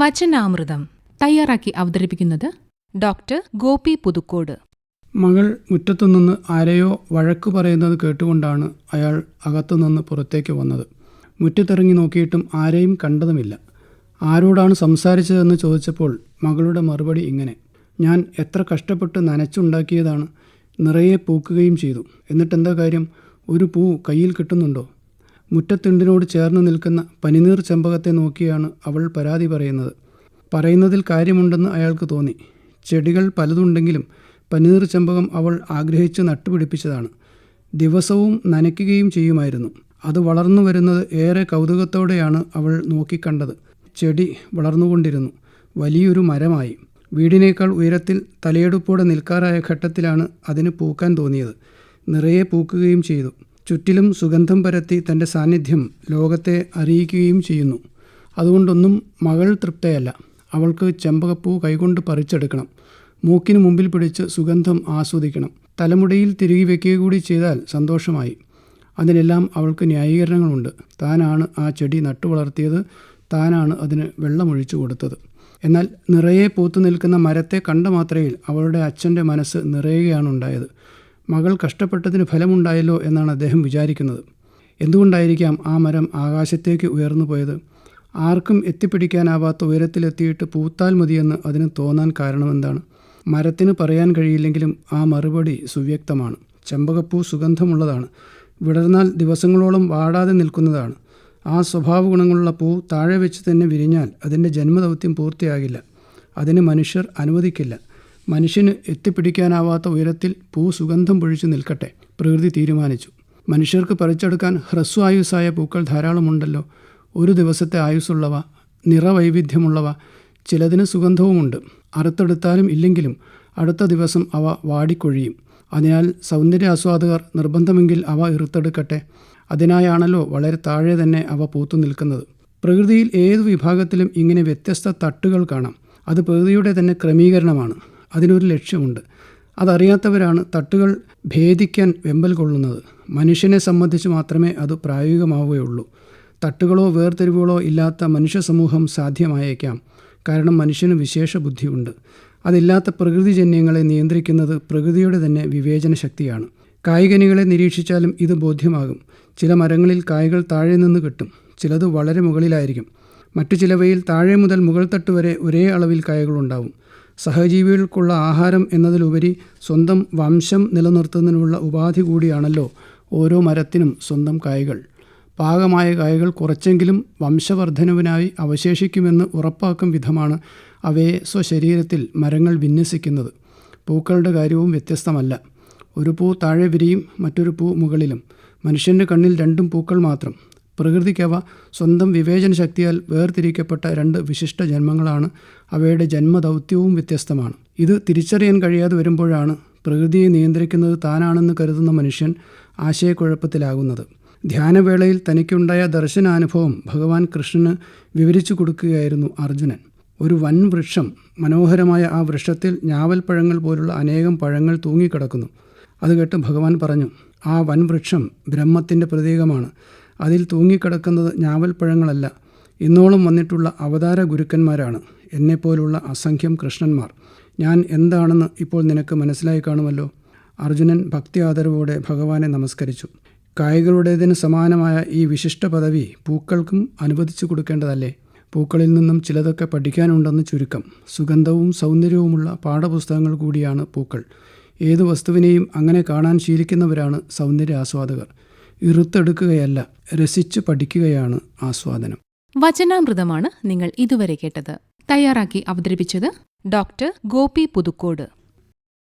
വചനാമൃതം തയ്യാറാക്കി അവതരിപ്പിക്കുന്നത് ഡോക്ടർ ഗോപി പുതുക്കോട്. മകൾ മുറ്റത്തുനിന്ന് ആരെയോ വഴക്ക് പറയുന്നത് കേട്ടുകൊണ്ടാണ് അയാൾ അകത്തുനിന്ന് പുറത്തേക്ക് വന്നത്. മുറ്റത്തിറങ്ങി നോക്കിയിട്ടും ആരെയും കണ്ടതുമില്ല. ആരോടാണ് സംസാരിച്ചതെന്ന് ചോദിച്ചപ്പോൾ മകളുടെ മറുപടി ഇങ്ങനെ ഞാൻ എത്ര കഷ്ടപ്പെട്ട് നനച്ചുണ്ടാക്കിയതാണ് നിറയെ പൂക്കുകയും ചെയ്തു. എന്നിട്ടെന്താ കാര്യം? ഒരു പൂ കയ്യിൽ കിട്ടുന്നുണ്ടോ? മുറ്റത്തിണ്ടിനോട് ചേർന്ന് നിൽക്കുന്ന പനിനീർ ചെമ്പകത്തെ നോക്കിയാണ് അവൾ പരാതി പറയുന്നത്. പറയുന്നതിൽ കാര്യമുണ്ടെന്ന് അയാൾക്ക് തോന്നി. ചെടികൾ പലതുണ്ടെങ്കിലും പനിനീർ ചെമ്പകം അവൾ ആഗ്രഹിച്ച് നട്ടുപിടിപ്പിച്ചതാണ്. ദിവസവും നനയ്ക്കുകയും ചെയ്യുമായിരുന്നു. അത് വളർന്നു വരുന്നത് ഏറെ കൗതുകത്തോടെയാണ് അവൾ നോക്കിക്കണ്ടത്. ചെടി വളർന്നുകൊണ്ടിരുന്നു. വലിയൊരു മരമായി. വീടിനേക്കാൾ ഉയരത്തിൽ തലയെടുപ്പോടെ നിൽക്കാറായ ഘട്ടത്തിലാണ് അതിന് പൂക്കാൻ തോന്നിയത്. നിറയെ പൂക്കുകയും ചെയ്തു. ചുറ്റിലും സുഗന്ധം പരത്തി തന്റെ സാന്നിധ്യം ലോകത്തെ അറിയിക്കുകയും ചെയ്യുന്നു. അതുകൊണ്ടൊന്നും മകൾ തൃപ്തയല്ല. അവൾക്ക് ചെമ്പകപ്പൂ കൈകൊണ്ട് പറിച്ചെടുക്കണം. മൂക്കിന് മുമ്പിൽ പിടിച്ച് സുഗന്ധം ആസ്വദിക്കണം. തലമുടിയിൽ തിരികെ വയ്ക്കുക കൂടി ചെയ്താൽ സന്തോഷമായി. അതിനെല്ലാം അവൾക്ക് ന്യായീകരണങ്ങളുണ്ട്. താനാണ് ആ ചെടി നട്ടുവളർത്തിയത് താനാണ് അതിന് വെള്ളമൊഴിച്ചു കൊടുത്തത്. എന്നാൽ നിറയെ പൂത്തു നിൽക്കുന്ന മരത്തെ കണ്ട മാത്രയിൽ അവളുടെ അച്ഛന്റെ മനസ്സ് നിറയുകയാണ് ഉണ്ടായത് മകൾ കഷ്ടപ്പെട്ടതിന് ഫലമുണ്ടായല്ലോ എന്നാണ് അദ്ദേഹം വിചാരിക്കുന്നത്. എന്തുകൊണ്ടായിരിക്കാം ആ മരം ആകാശത്തേക്ക് ഉയർന്നു പോയത്? ആർക്കും എത്തിപ്പിടിക്കാനാവാത്ത ഉയരത്തിലെത്തിയിട്ട് പൂത്താൽ മതിയെന്ന് അതിന് തോന്നാൻ കാരണമെന്താണ്? മരത്തിന് പറയാൻ കഴിയില്ലെങ്കിലും ആ മറുപടി സുവ്യക്തമാണ്. ചെമ്പകപ്പൂ സുഗന്ധമുള്ളതാണ്. വിടർന്നാൽ ദിവസങ്ങളോളം വാടാതെ നിൽക്കുന്നതാണ്. ആ സ്വഭാവ ഗുണങ്ങളുള്ള പൂ താഴെ വെച്ച് തന്നെ വിരിഞ്ഞാൽ അതിന്റെ ജന്മദൗത്യം പൂർത്തിയാകില്ല. അതിന് മനുഷ്യർ അനുവദിക്കില്ല. മനുഷ്യന് എത്തിപ്പിടിക്കാനാവാത്ത ഉയരത്തിൽ പൂ സുഗന്ധം പൊഴിച്ചു നിൽക്കട്ടെ പ്രകൃതി തീരുമാനിച്ചു. മനുഷ്യർക്ക് പറിച്ചെടുക്കാൻ ഹ്രസ്വായുസ്സായ പൂക്കൾ ധാരാളമുണ്ടല്ലോ. ഒരു ദിവസത്തെ ആയുസ്സുള്ളവ നിറവൈവിധ്യമുള്ളവ ചിലതിന് സുഗന്ധവുമുണ്ട്. അറുത്തെടുത്താലും ഇല്ലെങ്കിലും അടുത്ത ദിവസം അവ വാടിക്കൊഴിയും. അതിനാൽ സൗന്ദര്യ ആസ്വാദകർ നിർബന്ധമെങ്കിൽ അവ ഇറുത്തെടുക്കട്ടെ. അതിനായാണല്ലോ വളരെ താഴെ തന്നെ അവ പൂത്തു നിൽക്കുന്നത്. പ്രകൃതിയിൽ ഏതു വിഭാഗത്തിലും ഇങ്ങനെ വ്യത്യസ്ത തട്ടുകൾ കാണാം. അത് പ്രകൃതിയുടെ തന്നെ ക്രമീകരണമാണ്. അതിനൊരു ലക്ഷ്യമുണ്ട്. അതറിയാത്തവരാണ് തട്ടുകൾ ഭേദിക്കാൻ വെമ്പൽ കൊള്ളുന്നത്. മനുഷ്യനെ സംബന്ധിച്ച് മാത്രമേ അത് പ്രായോഗികമാവുകയുള്ളൂ. തട്ടുകളോ വേർതിരിവുകളോ ഇല്ലാത്ത മനുഷ്യ സമൂഹം സാധ്യമായേക്കാം. കാരണം മനുഷ്യന് വിശേഷ ബുദ്ധിയുണ്ട് അതില്ലാത്ത പ്രകൃതിജന്യങ്ങളെ നിയന്ത്രിക്കുന്നത് പ്രകൃതിയുടെ തന്നെ വിവേചന ശക്തിയാണ് കായികനികളെ നിരീക്ഷിച്ചാലും ഇത് ബോധ്യമാകും. ചില മരങ്ങളിൽ കായ്കൾ താഴെ നിന്ന് കിട്ടും. ചിലത് വളരെ മുകളിലായിരിക്കും. മറ്റു ചിലവയിൽ താഴെ മുതൽ മുകൾ തട്ട് വരെ ഒരേ അളവിൽ കായകളുണ്ടാവും സഹജീവികൾക്കുള്ള ആഹാരം എന്നതിലുപരി സ്വന്തം വംശം നിലനിർത്തുന്നതിനുള്ള ഉപാധി കൂടിയാണല്ലോ ഓരോ മരത്തിനും സ്വന്തം കായകൾ. പാകമായ കായകൾ കുറച്ചെങ്കിലും വംശവർദ്ധനവിനായി അവശേഷിക്കുമെന്ന് ഉറപ്പാക്കും വിധമാണ് അവയെ സ്വശരീരത്തിൽ മരങ്ങൾ വിന്യസിക്കുന്നത്. പൂക്കളുടെ കാര്യവും വ്യത്യസ്തമല്ല. ഒരു പൂ താഴെ വിരിയും മറ്റൊരു പൂ മുകളിലും. മനുഷ്യന്റെ കണ്ണിൽ രണ്ടും പൂക്കൾ മാത്രം. പ്രകൃതിക്കവ സ്വന്തം വിവേചന ശക്തിയാൽ വേർതിരിക്കപ്പെട്ട രണ്ട് വിശിഷ്ട ജന്മങ്ങളാണ്. അവയുടെ ജന്മദൗത്യവും വ്യത്യസ്തമാണ്. ഇത് തിരിച്ചറിയാൻ കഴിയാതെ വരുമ്പോഴാണ് പ്രകൃതിയെ നിയന്ത്രിക്കുന്നത് താനാണെന്ന് കരുതുന്ന മനുഷ്യൻ ആശയക്കുഴപ്പത്തിലാകുന്നത്. ധ്യാനവേളയിൽ തനിക്കുണ്ടായ ദർശനാനുഭവം ഭഗവാൻ കൃഷ്ണന് വിവരിച്ചു കൊടുക്കുകയായിരുന്നു അർജുനൻ. ഒരു വൻ വൃക്ഷം മനോഹരമായ ആ വൃക്ഷത്തിൽ ഞാവൽപ്പഴങ്ങൾ പോലുള്ള അനേകം പഴങ്ങൾ തൂങ്ങിക്കിടക്കുന്നു. അത് കേട്ട് ഭഗവാൻ പറഞ്ഞു ആ വൻ വൃക്ഷം ബ്രഹ്മത്തിന്റെ പ്രതീകമാണ്. അതിൽ തൂങ്ങിക്കിടക്കുന്നത് ഞാവൽപ്പഴങ്ങളല്ല. ഇന്നോളം വന്നിട്ടുള്ള അവതാര ഗുരുക്കന്മാരാണ്. എന്നെപ്പോലുള്ള അസംഖ്യം കൃഷ്ണന്മാർ. ഞാൻ എന്താണെന്ന് ഇപ്പോൾ നിനക്ക് മനസ്സിലായി കാണുമല്ലോ? അർജുനൻ ഭക്തി ആദരവോടെ ഭഗവാനെ നമസ്കരിച്ചു. കായകളുടേതിന് സമാനമായ ഈ വിശിഷ്ട പദവി പൂക്കൾക്കും അനുവദിച്ചു കൊടുക്കേണ്ടതല്ലേ? പൂക്കളിൽ നിന്നും ചിലതൊക്കെ പഠിക്കാനുണ്ടെന്ന് ചുരുക്കം. സുഗന്ധവും സൗന്ദര്യവുമുള്ള പാഠപുസ്തകങ്ങൾ കൂടിയാണ് പൂക്കൾ. ഏതു വസ്തുവിനെയും അങ്ങനെ കാണാൻ ശീലിക്കുന്നവരാണ് സൗന്ദര്യ ആസ്വാദകർ ഇറുത്തെടുക്കുകയല്ല രസിച്ച് പഠിക്കുകയാണ് ആസ്വാദനം. വചനാമൃതമാണ് നിങ്ങൾ ഇതുവരെ കേട്ടത്. തയ്യാറാക്കി അവതരിപ്പിച്ചത് ഡോക്ടർ ഗോപി പുതുക്കോട്.